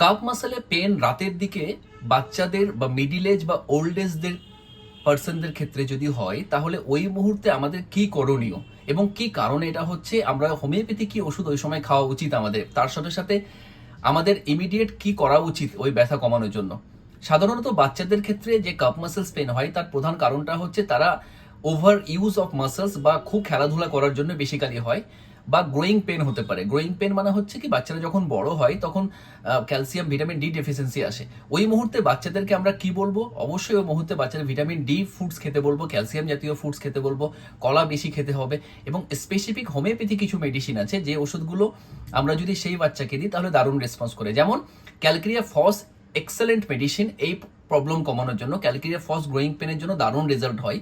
Cup মাসেলে pen রাতের দিকে বাচ্চাদের বা মিডিল এজ বা ওল্ড এজদের পার্সনদের ক্ষেত্রে যদি হয়, তাহলে ওই মুহূর্তে আমাদের কি করণীয়? এবং কি কারণে এটা হচ্ছে? আমরা হোমিওপ্যাথি কি ওষুধ ওই সময় খাওয়া উচিত আমাদের? তার সাথে সাথে আমাদের ইমিডিয়েট কি করা উচিত ওই ব্যথা কমানোর জন্য? সাধারণত বাচ্চাদের ক্ষেত্রে যে কাপ মাসেলস পেন হয়, তার প্রধান কারণটা হচ্ছে তারা ওভার ইউজ অফ মাসেলস বা খুব খেলাধুলা করার জন্য বেসিক্যালি হয়। বা গ্রোয়িং পেন হতে পারে। গ্রোয়িং পেন মানে হচ্ছে কি, বাচ্চারা যখন বড় হয় তখন ক্যালসিয়াম ভিটামিন ডি ডেফিসিয়েন্সি আসে। ওই মুহূর্তে বাচ্চাদেরকে আমরা কি বলব? অবশ্যই ওই মুহূর্তে বাচ্চাদের ভিটামিন ডি ফুডস খেতে বলব ক্যালসিয়াম জাতীয় ফুডস খেতে বলব, কলা বেশি খেতে হবে এবং স্পেসিফিক হোমিওপ্যাথি কিছু মেডিসিন আছে যে ওষুধগুলো আমরা যদি সেই বাচ্চাকে দিই তাহলে দারুণ রেসপন্স করে। যেমন ক্যালক্রিয়া ফস এক্সেলেন্ট মেডিসিন এই প্রবলেম কমানোর জন্য ক্যালক্রিয়া ফস গ্রোয়িং পেনের জন্য দারুণ রেজাল্ট হয়।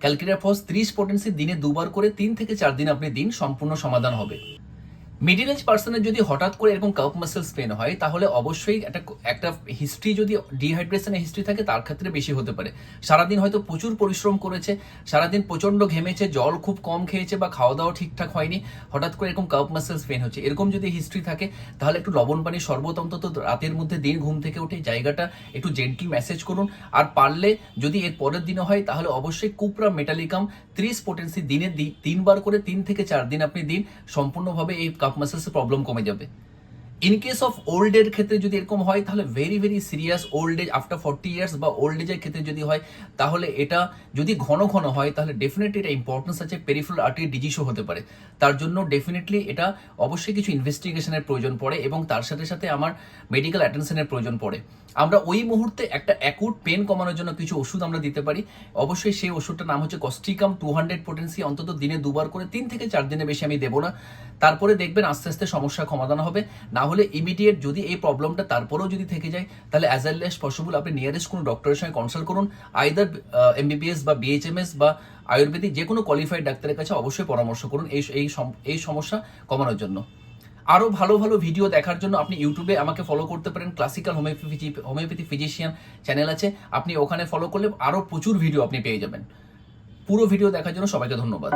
ক্যালক্রিয়া ফস ত্রিশ পোটেন্সি দিনে দুবার করে তিন থেকে চার দিন আপনি দিন সম্পূর্ণ সমাধান হবে। মিডিল এজ পার্সনের যদি হঠাৎ করে এরকম কাপ মাসেলস পেন হয়, তাহলে অবশ্যই একটা একটা হিস্ট্রি যদি ডিহাইড্রেশনের হিস্ট্রি থাকে, তার ক্ষেত্রে বেশি হতে পারে। সারাদিন হয়তো প্রচুর পরিশ্রম করেছে, সারাদিন প্রচণ্ড ঘেমেছে, জল খুব কম খেয়েছে বা খাওয়া দাওয়া ঠিকঠাক হয়নি, হঠাৎ করে এরকম কাপ মাসেলস পেন হচ্ছে। এরকম যদি হিস্ট্রি থাকে, তাহলে একটু লবণ পানি শরবত অন্তত রাতের মধ্যে দিন ঘুম থেকে উঠে জায়গাটা একটু জেন্টলি ম্যাসেজ করুন। আর পারলে যদি এর পরের দিনে হয়, তাহলে অবশ্যই কুপরা মেটালিকাম ত্রিশ পোটেন্সি দিনে তিনবার করে তিন থেকে চার দিন আপনি দিন। সম্পূর্ণভাবে এই কাপ মাসেলসের প্রবলেম কমে যাবে। ইন কেস অফ ওল্ড এর ক্ষেত্রে যদি এরকম হয়, তাহলে very very serious old age after forty years বা ওল্ড এজের ক্ষেত্রে যদি হয়, তাহলে এটা যদি ঘন ঘন হয়, তাহলে ডেফিনেটলি এটা ইম্পর্টেন্স আছে পেরিফেরাল আর্টারি ডিজিসও হতে পারে। তার জন্য ডেফিনেটলি এটা অবশ্যই কিছু ইনভেস্টিগেশনের প্রয়োজন পড়ে এবং তার সাথে সাথে আমার মেডিকেল অ্যাটেনশনের প্রয়োজন পড়ে। আমরা ওই মুহূর্তে একটা অ্যাকুট পেন কমানোর জন্য কিছু ওষুধ আমরা দিতে পারি। অবশ্যই সেই ওষুধটার নাম হচ্ছে কস্টিকাম টু হান্ড্রেড পোটেন্সি অন্তত দিনে দুবার করে, তিন থেকে চার দিনে বেশি আমি দেবো না। তারপরে দেখবেন আস্তে আস্তে সমস্যার সমাধান হবে। না হলে ইমিডিয়েট যদি এই প্রবলেমটা তারপরেও যদি থেকে যায়, তাহলে অ্যাজ আর্লি অ্যাজ পসিবল আপনি নিয়ারেস্ট কোনো ডক্টরের সঙ্গে কনসাল্ট করুন। আইদার এমবিবিএস বা বিএইচএমএস বা আয়ুর্বেদিক যে কোনো কোয়ালিফাইড ডাক্তারের কাছে অবশ্যই পরামর্শ করুন এই এই সমস্যা কমানোর জন্য। আরও ভালো ভালো ভিডিও দেখার জন্য আপনি ইউটিউবে আমাকে ফলো করতে পারেন। Classical homeopathy homeopathy physician channel আছে। আপনি ওখানে ফলো করলে আরও প্রচুর ভিডিও আপনি পেয়ে যাবেন। পুরো ভিডিও দেখার জন্য সবাইকে ধন্যবাদ।